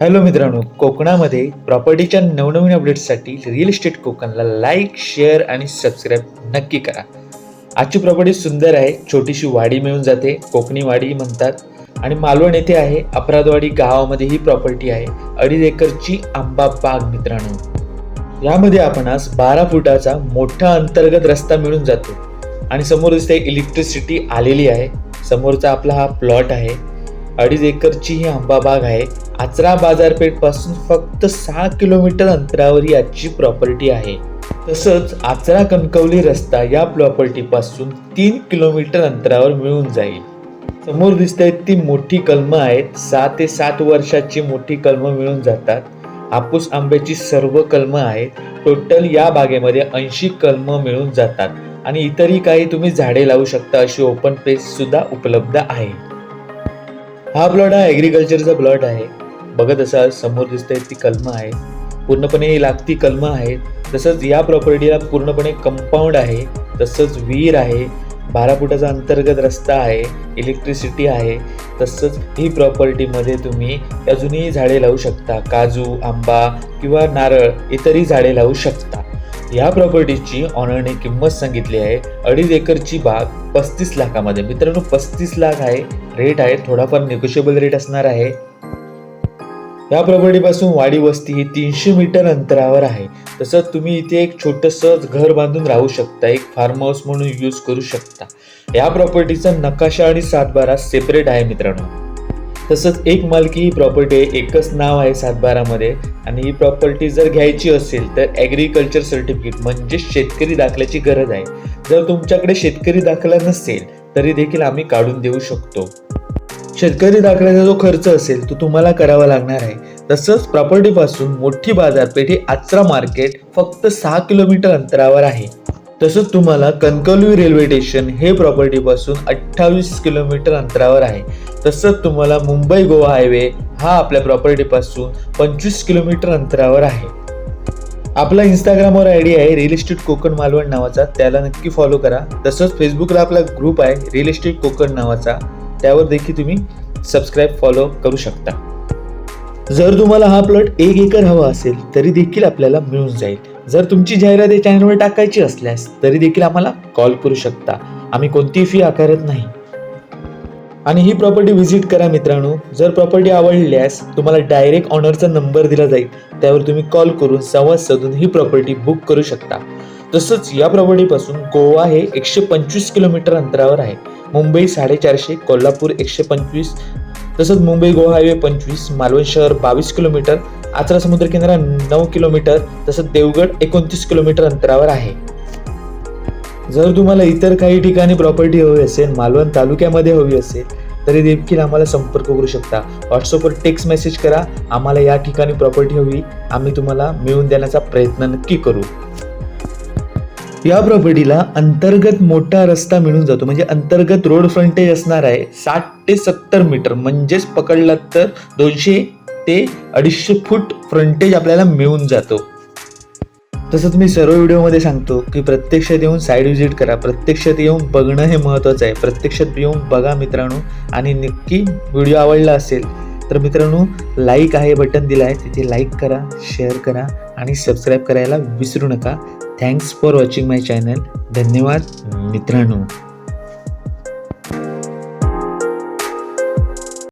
Hello मित्रांनो कोकणामध्ये प्रॉपर्टीच्या नवनवीन अपडेट्ससाठी रिअल इस्टेट कोकणला लाईक शेअर आणि सबस्क्राईब नक्की करा. आजची प्रॉपर्टी सुंदर आहे छोटीशी वाडी मिळून जाते कोकणी वाडी म्हणतात. आणि मालवण येथे आहे अपराधवाडी गावामध्ये ही प्रॉपर्टी आहे अडीच एकरची आंबा बाग मित्रांनो. यामध्ये आपणास बारा फुटाचा मोठा अंतर्गत रस्ता मिळून जातो. आणि समोर दिसते इलेक्ट्रिसिटी आलेली आहे. समोरचा आपला हा प्लॉट आहे. अडीच एकरची ही आंबा बाग आहे. आचरा बाजारपेठपासून फक्त सहा किलोमीटर अंतरावर ही आजची प्रॉपर्टी आहे. तसंच आचरा कणकवली रस्ता या प्रॉपर्टीपासून तीन किलोमीटर अंतरावर मिळून जाईल. समोर दिसत आहेत ती मोठी कलमं आहेत. सहा ते सात वर्षाची मोठी कलमं मिळून जातात. हापूस आंब्याची सर्व कलमं आहेत. टोटल या बागेमध्ये ऐंशी कलमं मिळून जातात. आणि इतरही काही तुम्ही झाडे लावू शकता अशी ओपन पेस सुद्धा उपलब्ध आहे. हा प्लॉट हा ॲग्रिकल्चरचा प्लॉट आहे. बघत असाल समोर दिसतंय ती कलमं आहे. पूर्णपणे लागती कलमं आहेत. तसंच या प्रॉपर्टीला पूर्णपणे कंपाऊंड आहे. तसंच विहीर आहे. बारा फुटाचा अंतर्गत रस्ता आहे. इलेक्ट्रिसिटी आहे. तसंच ही प्रॉपर्टीमध्ये तुम्ही अजूनही झाडे लावू शकता. काजू आंबा किंवा नारळ इतरही झाडे लावू शकता. या प्रॉपर्टीची ऑनरने किंमत सांगितली आहे. अडीच एकरची बाग पस्तीस लाखामध्ये. मित्रांनो पस्तीस लाख आहे. रेट आहे थोडाफार निगोशिएबल रेट असणार आहे. या प्रॉपर्टीपासून वाडी वस्ती ही तीनशे मीटर अंतरावर आहे. तसंच तुम्ही इथे एक छोटंसं घर बांधून राहू शकता एक फार्म हाऊस म्हणून यूज करू शकता. या प्रॉपर्टीचा नकाशा आणि सातबारा सेपरेट आहे मित्रांनो. तसंच एक मालकी ही प्रॉपर्टी आहे एकच नाव आहे सातबारामध्ये. आणि ही प्रॉपर्टी जर घ्यायची असेल तर ॲग्रिकल्चर सर्टिफिकेट म्हणजे शेतकरी दाखल्याची गरज आहे. जर तुमच्याकडे शेतकरी दाखला नसेल तरी देखील आम्ही काढून देऊ शकतो. शेतकरी दाखल्याचा जो खर्च असेल तो तुम्हाला करावा लागणार आहे. तसंच प्रॉपर्टीपासून मोठी बाजारपेठ आचरा मार्केट फक्त सहा किलोमीटर अंतरावर आहे. तसंच तुम्हाला कणकवली रेल्वे स्टेशन हे प्रॉपर्टीपासून अठ्ठावीस किलोमीटर अंतरावर आहे. तसंच तुम्हाला मुंबई गोवा हायवे हा आपल्या प्रॉपर्टीपासून पंचवीस किलोमीटर अंतरावर आहे. आपला इंस्टाग्रामवर आय डी आहे रिअल इस्टेट कोकण मालवण नावाचा त्याला नक्की फॉलो करा. तसंच फेसबुकला आपला ग्रुप आहे रिअल इस्टेट कोकण नावाचा. त्यावर देखील तुम्ही सबस्क्राईब फॉलो करू शकता. जर तुम्हाला हा प्लॉट एक एकर हवा असेल तरी देखील आपल्याला मिळून जाईल. जर तुमची जाहिरात या चॅनलवर टाकायची असल्यास तरी देखील आम्हाला कॉल करू शकता. आम्ही कोणतीही फी आकारत नाही. आणि ही प्रॉपर्टी व्हिजिट करा मित्रांनो. जर प्रॉपर्टी आवडल्यास तुम्हाला डायरेक्ट ऑनरचा नंबर दिला जाईल. त्यावर तुम्ही कॉल करून संवाद साधून ही प्रॉपर्टी बुक करू शकता. तसंच या प्रॉपर्टीपासून गोवा हे एकशे पंचवीस किलोमीटर अंतरावर आहे. मुंबई साडेचारशे कोल्हापूर एकशे पंचवीस तसंच मुंबई गोवा हायवे पंचवीस मालवण शहर बावीस किलोमीटर आचरा समुद्र किनारा नऊ किलोमीटर तसंच देवगड एकोणतीस किलोमीटर अंतरावर आहे. जर तुम्हाला इतर काही ठिकाणी प्रॉपर्टी हवी असेल मालवण तालुक्यामध्ये हवी असेल तरी देखील आम्हाला संपर्क करू शकता. व्हॉट्सअपवर टेक्स्ट मेसेज करा आम्हाला या ठिकाणी प्रॉपर्टी हवी आम्ही तुम्हाला मिळवून देण्याचा प्रयत्न नक्की करू. या प्रॉपर्टीला अंतर्गत मोठा रस्ता मिळून जातो. म्हणजे अंतर्गत रोड फ्रंटेज असणार आहे साठ ते सत्तर मीटर म्हणजेच पकडलात तर दोनशे ते अडीचशे फूट फ्रंटेज आपल्याला मिळून जातो. तसंच मी सर्व व्हिडिओमध्ये सांगतो की प्रत्यक्षात येऊन साईड व्हिजिट करा. प्रत्यक्षात येऊन बघणं हे महत्त्वाचं आहे. प्रत्यक्षात येऊन बघा मित्रांनो. आणि नक्की व्हिडिओ आवडला असेल तर मित्रांनो लाईक आहे बटन दिलं आहे तिथे लाईक करा शेअर करा आणि सबस्क्राईब करायला विसरू नका. Thanks for watching my channel धन्यवाद मित्रांनो.